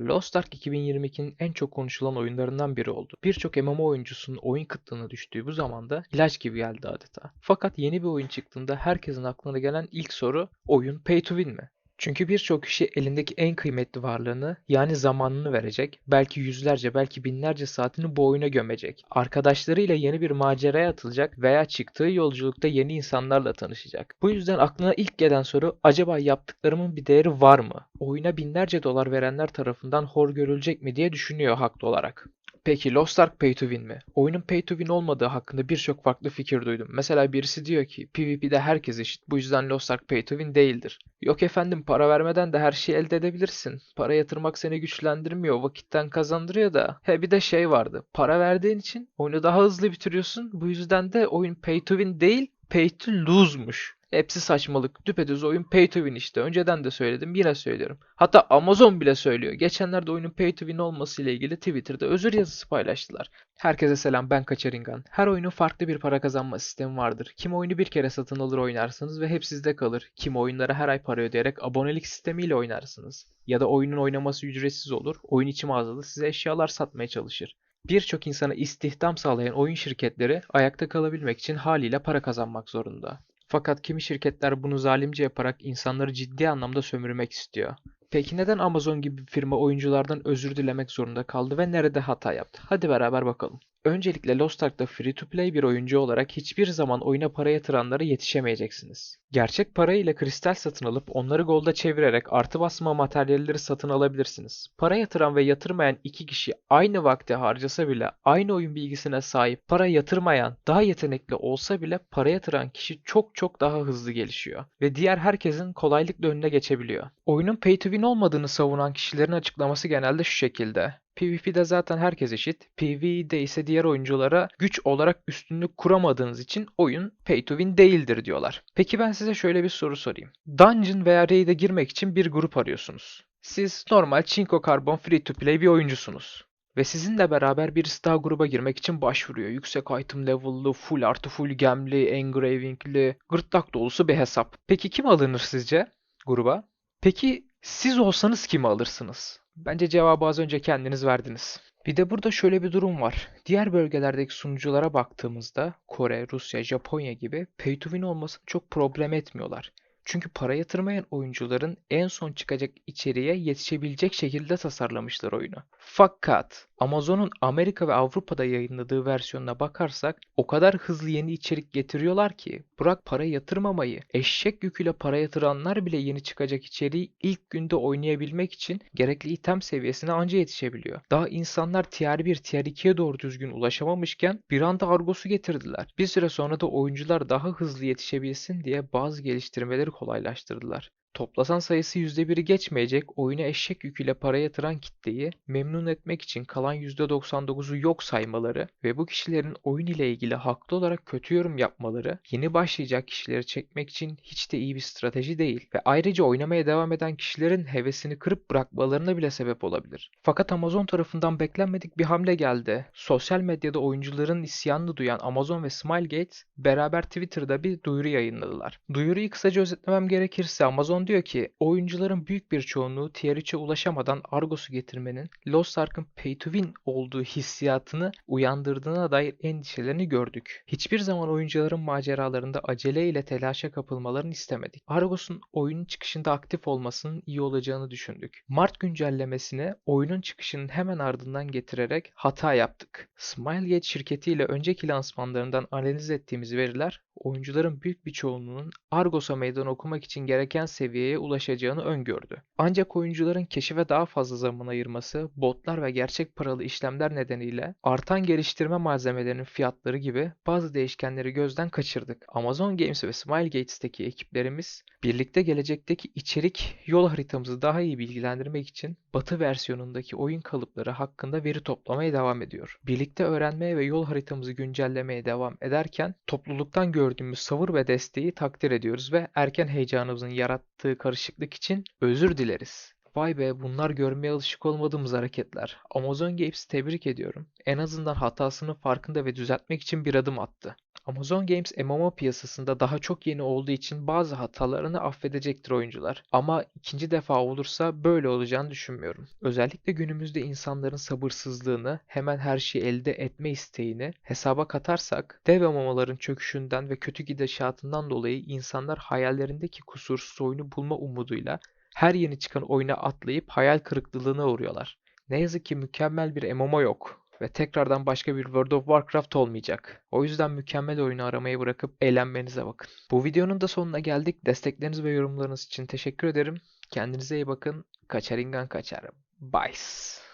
Lost Ark 2022'nin en çok konuşulan oyunlarından biri oldu. Birçok MMO oyuncusunun oyun kıtlığına düştüğü bu zamanda ilaç gibi geldi adeta. Fakat yeni bir oyun çıktığında herkesin aklına gelen ilk soru oyun pay to win mi? Çünkü birçok kişi elindeki en kıymetli varlığını yani zamanını verecek, belki yüzlerce belki binlerce saatini bu oyuna gömecek. Arkadaşlarıyla yeni bir maceraya atılacak veya çıktığı yolculukta yeni insanlarla tanışacak. Bu yüzden aklına ilk gelen soru acaba yaptıklarımın bir değeri var mı? Oyuna binlerce dolar verenler tarafından hor görülecek mi diye düşünüyor haklı olarak. Peki Lost Ark Pay to Win mi? Oyunun Pay to Win olmadığı hakkında birçok farklı fikir duydum. Mesela birisi diyor ki PvP'de herkes eşit bu yüzden Lost Ark Pay to Win değildir. Yok efendim para vermeden de her şeyi elde edebilirsin. Para yatırmak seni güçlendirmiyor, vakitten kazandırıyor da. He bir de şey vardı. Para verdiğin için oyunu daha hızlı bitiriyorsun. Bu yüzden de oyun Pay to Win değil, Pay to Lose'muş. Hepsi saçmalık. Düpedüz oyun pay to win işte. Önceden de söyledim yine söylüyorum. Hatta Amazon bile söylüyor. Geçenlerde oyunun pay to win olması ile ilgili Twitter'da özür yazısı paylaştılar. Herkese selam ben Kaçaringan. Her oyunun farklı bir para kazanma sistemi vardır. Kim oyunu bir kere satın alır oynarsınız ve hep sizde kalır. Kim oyunlara her ay para ödeyerek abonelik sistemiyle oynarsınız. Ya da oyunun oynaması ücretsiz olur. Oyun içi mağazada size eşyalar satmaya çalışır. Birçok insana istihdam sağlayan oyun şirketleri ayakta kalabilmek için haliyle para kazanmak zorunda. Fakat kimi şirketler bunu zalimce yaparak insanları ciddi anlamda sömürmek istiyor. Peki neden Amazon gibi bir firma oyunculardan özür dilemek zorunda kaldı ve nerede hata yaptı? Hadi beraber bakalım. Öncelikle Lost Ark'ta free to play bir oyuncu olarak hiçbir zaman oyuna para yatıranlara yetişemeyeceksiniz. Gerçek parayla kristal satın alıp onları golda çevirerek artı basma materyalleri satın alabilirsiniz. Para yatıran ve yatırmayan iki kişi aynı vakti harcasa bile aynı oyun bilgisine sahip para yatırmayan daha yetenekli olsa bile para yatıran kişi çok çok daha hızlı gelişiyor ve diğer herkesin kolaylıkla önüne geçebiliyor. Oyunun pay to win olmadığını savunan kişilerin açıklaması genelde şu şekilde. PvP'de zaten herkes eşit. PvE'de ise diğer oyunculara güç olarak üstünlük kuramadığınız için oyun pay to win değildir diyorlar. Peki ben size şöyle bir soru sorayım. Dungeon veya Raid'e girmek için bir grup arıyorsunuz. Siz normal Çinko Carbon free to play bir oyuncusunuz. Ve sizinle beraber birisi daha gruba girmek için başvuruyor. Yüksek item level'lı, full artı full gemli, engravingli, gırtlak dolusu bir hesap. Peki kim alınır sizce gruba? Peki siz olsanız kimi alırsınız? Bence cevabı az önce kendiniz verdiniz. Bir de burada şöyle bir durum var. Diğer bölgelerdeki sunuculara baktığımızda Kore, Rusya, Japonya gibi pay to win olmasını çok problem etmiyorlar. Çünkü para yatırmayan oyuncuların en son çıkacak içeriğe yetişebilecek şekilde tasarlamışlar oyunu. Fakat Amazon'un Amerika ve Avrupa'da yayınladığı versiyonuna bakarsak o kadar hızlı yeni içerik getiriyorlar ki bırak para yatırmamayı eşek yüküyle para yatıranlar bile yeni çıkacak içeriği ilk günde oynayabilmek için gerekli item seviyesine anca yetişebiliyor. Daha insanlar tier 1 tier 2'ye doğru düzgün ulaşamamışken bir anda Argos'u getirdiler. Bir süre sonra da oyuncular daha hızlı yetişebilsin diye bazı geliştirmeleri kolaylaştırdılar. Toplasan sayısı %1'i geçmeyecek oyuna eşek yüküyle para yatıran kitleyi memnun etmek için kalan %99'u yok saymaları ve bu kişilerin oyun ile ilgili haklı olarak kötü yorum yapmaları yeni başlayacak kişileri çekmek için hiç de iyi bir strateji değil ve ayrıca oynamaya devam eden kişilerin hevesini kırıp bırakmalarına bile sebep olabilir. Fakat Amazon tarafından beklenmedik bir hamle geldi. Sosyal medyada oyuncuların isyanını duyan Amazon ve Smilegate beraber Twitter'da bir duyuru yayınladılar. Duyuruyu kısaca özetlemem gerekirse Amazon diyor ki oyuncuların büyük bir çoğunluğu Tier 3'e ulaşamadan Argos'u getirmenin Lost Ark'ın pay to win olduğu hissiyatını uyandırdığına dair endişelerini gördük. Hiçbir zaman oyuncuların maceralarında acele ile telaşa kapılmalarını istemedik. Argos'un oyunun çıkışında aktif olmasının iyi olacağını düşündük. Mart güncellemesini oyunun çıkışının hemen ardından getirerek hata yaptık. Smilegate şirketiyle önceki lansmanlarından analiz ettiğimiz veriler oyuncuların büyük bir çoğunluğunun Argos'a meydan okumak için gereken seviyeye ulaşacağını öngördü. Ancak oyuncuların keşife daha fazla zaman ayırması, botlar ve gerçek paralı işlemler nedeniyle artan geliştirme malzemelerinin fiyatları gibi bazı değişkenleri gözden kaçırdık. Amazon Games ve Smilegates'teki ekiplerimiz birlikte gelecekteki içerik yol haritamızı daha iyi bilgilendirmek için Batı versiyonundaki oyun kalıpları hakkında veri toplamaya devam ediyor. Birlikte öğrenmeye ve yol haritamızı güncellemeye devam ederken topluluktan gördüğümüz savur ve desteği takdir ediyoruz ve erken heyecanımızın yarattığı karışıklık için özür dileriz. Vay be bunlar görmeye alışık olmadığımız hareketler. Amazon Games'i tebrik ediyorum. En azından hatasının farkında ve düzeltmek için bir adım attı. Amazon Games MMO piyasasında daha çok yeni olduğu için bazı hatalarını affedecektir oyuncular. Ama ikinci defa olursa böyle olacağını düşünmüyorum. Özellikle günümüzde insanların sabırsızlığını, hemen her şeyi elde etme isteğini hesaba katarsak, dev MMO'ların çöküşünden ve kötü gidişatından dolayı insanlar hayallerindeki kusursuz oyunu bulma umuduyla her yeni çıkan oyuna atlayıp hayal kırıklığına uğruyorlar. Ne yazık ki mükemmel bir MMO yok ve tekrardan başka bir World of Warcraft olmayacak. O yüzden mükemmel oyunu aramayı bırakıp eğlenmenize bakın. Bu videonun da sonuna geldik. Destekleriniz ve yorumlarınız için teşekkür ederim. Kendinize iyi bakın. Kaçaringan kaçar. Bye.